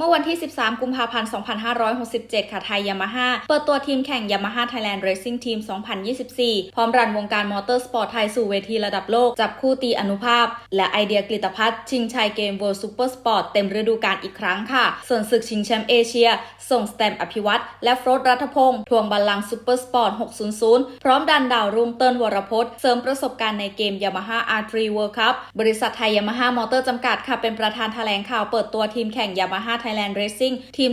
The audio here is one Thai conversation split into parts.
เมื่อวันที่ 13 กุมภาพันธ์ 2567 ค่ะไทยยามาฮ่าเปิดตัวทีมแข่งยามาฮ่าไทยแลนด์เรซิ่งทีม 2024 พร้อมรันวงการมอเตอร์สปอร์ตไทยสู่เวทีระดับโลก จับคู่ตีอนุภาพ และไอเดียกลิตพัฒน์ชิงชัยเกม World Super Sport เต็มฤดูกาลอีกครั้งค่ะ ส่วนศึกชิงแชมป์เอเชีย ส่งสแตมอภิวัตรและโฟรดรัฐพงศ์ทวงบัลลังก์ซูเปอร์สปอร์ต 600 พร้อมดันดาวรุ่งเติ้ลวรพจน์เสริมประสบการณ์ในเกม Yamaha R3 World Cup บริษัทไทย Yamaha Motor จำกัดค่ะเป็นประธานแถลงข่าวเปิดตัวทีมแข่ง Yamaha Thailand Racing ทีม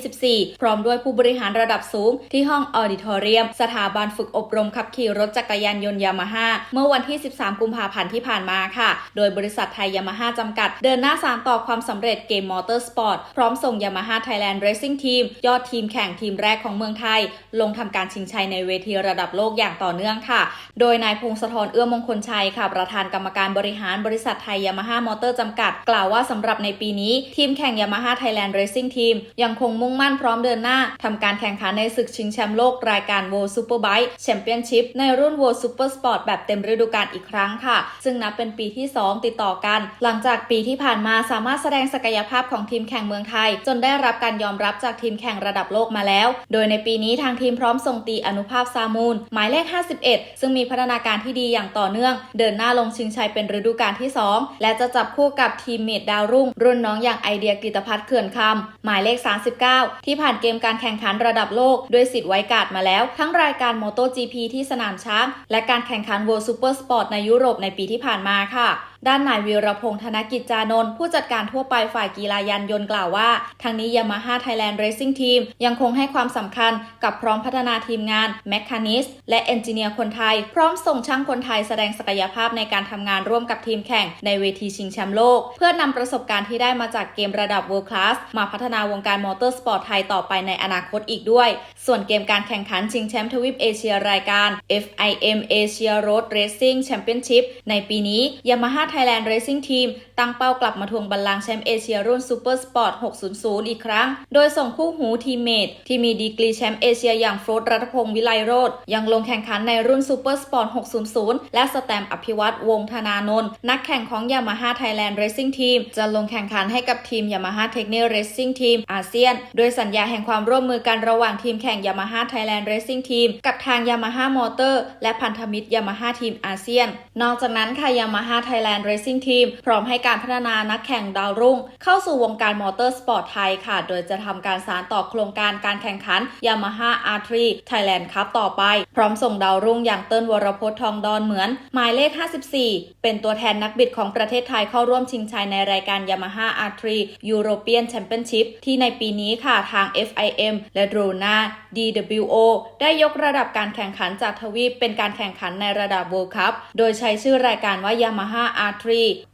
2024 พร้อมด้วยผู้บริหารระดับสูง ที่ห้องออดิทอเรียม สถาบันฝึกอบรมขับขี่รถจักรยานยนต์ Yamaha เมื่อวันที่ 13 กุมภาพันธ์ที่ผ่านมาค่ะ โดยบริษัทไทย Yamaha จำกัด เดินหน้าสานต่อความสำเร็จเกมมอเตอร์สปอร์ตพร้อมส่ง Yamaha Thailand Racing Team ยอดทีมแข่งทีมแรกของเมืองไทย ลงทำการชิงชัยในเวทีระดับโลกอย่างต่อเนื่องค่ะ โดยนายพงศธรเอื้อมงคลชัยค่ะ ประธานกรรมการบริหารบริษัทไทย Yamaha Motor จำกัด กล่าวว่าสำหรับในปีนี้ ทีมแข่ง Yamaha Thailand Racing Team ยังคงมุ่งมั่นพร้อมเดินหน้าทำการแข่งขันในศึกชิงแชมป์โลกรายการ World Superbike Championship ในรุ่น World Super Sport แบบเต็มฤดูกาลอีกครั้งค่ะ ซึ่งนับเป็นปีที่ 2 ติดต่อกัน หลังจากปีที่ผ่านมาสามารถแสดงศักยภาพของทีมแข่งเมืองไทย จนได้รับการยอมรับจากทีมแข่งระดับโลกมาแล้ว โดยในปีนี้ทางทีมพร้อมส่งตีอนุภาพซามูล หมายเลข 51 ซึ่งมีพัฒนาการที่ดีอย่างต่อเนื่อง เดินหน้าลงชิงชัยเป็นฤดูกาลที่ 2 และจะจับคู่กับทีมเมดดาวรุ่ง รุ่นน้องอย่างไอเดียกฤตพัฒน์เขื่อนคำหมายเลข 39 ที่ผ่านเกมการแข่งขันระดับโลกด้วยสิทธิ์ไว้การ์ดมาแล้ว ทั้งรายการโมโต GP ที่สนามช้าง และการแข่งขัน World Super Sport ในยุโรปในปีที่ผ่านมาค่ะ ด้านนายวีรพงษ์ธนกิจจานนท์ผู้จัดการทั่วไปฝ่ายกีฬายานยนต์กล่าวว่า ทางนี้ Yamaha Thailand Racing Team ยังคงให้ความสำคัญกับพร้อมพัฒนาทีมงานแมคคานิสและเอนจิเนียร์คนไทย พร้อมส่งช่างคนไทยแสดงศักยภาพในการทำงานร่วมกับทีมแข่งในเวทีชิงแชมป์โลก เพื่อนำประสบการณ์ที่ได้มาจากเกมระดับ World Class มาพัฒนาวงการมอเตอร์สปอร์ตไทยต่อไปในอนาคตอีกด้วย ส่วนเกมการแข่งขันชิงแชมป์ทวีปเอเชียรายการ FIM Asia Road Racing Championship ในปีนี้ Yamaha Thailand Racing Team ตั้งเป้ากลับมาทวงบัลลังก์แชมป์เอเชียรุ่น Super Sport 600 อีกครั้ง โดยส่งคู่หูทีมเมทที่มีดีกรีแชมป์เอเชียอย่างโฟร์รัตพงศ์วิไลโรธยังลงแข่งขันในรุ่น Super Sport 600 และสแตมป์อภิวัตวงธนานนท์นักแข่งของ Yamaha Thailand Racing Team จะลงแข่งขันให้กับทีม Yamaha Technical Racing Team อาเซียน โดยสัญญาแห่งความร่วมมือกันระหว่างทีมแข่ง Yamaha Thailand Racing Team กับทาง Yamaha Motor และพันธมิตร Yamaha Team อาเซียน นอกจากนั้นค่ะ Yamaha Grand Racing Team พร้อมให้การพัฒนานักแข่งดาวรุ่ง เข้าสู่วงการมอเตอร์สปอร์ตไทยค่ะ โดยจะทำการสานต่อโครงการการแข่งขัน Yamaha R3 Thailand Cup ต่อไป พร้อมส่งดาวรุ่งอย่างเติ้ลวรพจน์ทองดอนเหมือน หมายเลข 54 เป็นตัวแทนนักบิดของประเทศไทยเข้าร่วมชิงชัยในรายการ Yamaha R3 European Championship ที่ในปีนี้ค่ะทาง FIM และ Drona DWO ได้ยกระดับการแข่งขันจากทวีปเป็นการแข่งขันในระดับ World Cup โดยใช้ชื่อรายการว่า Yamaha R3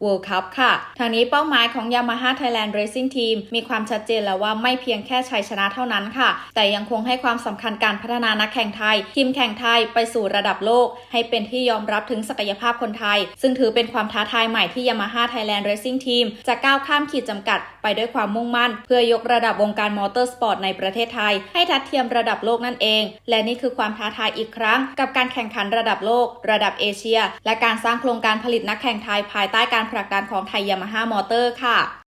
World Cup ค่ะ ทางนี้เป้าหมายของ Yamaha Thailand Racing Team มีความชัดเจนแล้วว่าไม่เพียงแค่ชัยชนะเท่านั้นค่ะ แต่ยังคงให้ความสำคัญการพัฒนานักแข่งไทย ทีมแข่งไทยไปสู่ระดับโลก ให้เป็นที่ยอมรับถึงศักยภาพคนไทย ซึ่งถือเป็นความท้าทายใหม่ที่ Yamaha Thailand Racing Team จะก้าวข้ามขีดจำกัด ไปด้วยความมุ่งมั่น เพื่อยกระดับวงการมอเตอร์สปอร์ตในประเทศไทย ให้ทัดเทียมระดับโลกนั่นเอง และนี่คือความท้าทายอีกครั้ง กับการแข่งขันระดับโลก ระดับเอเชีย และการสร้างโครงการผลิตนักแข่งไทยภายใต้การผลักดันของไทยยามาฮ่ามอเตอร์ค่ะ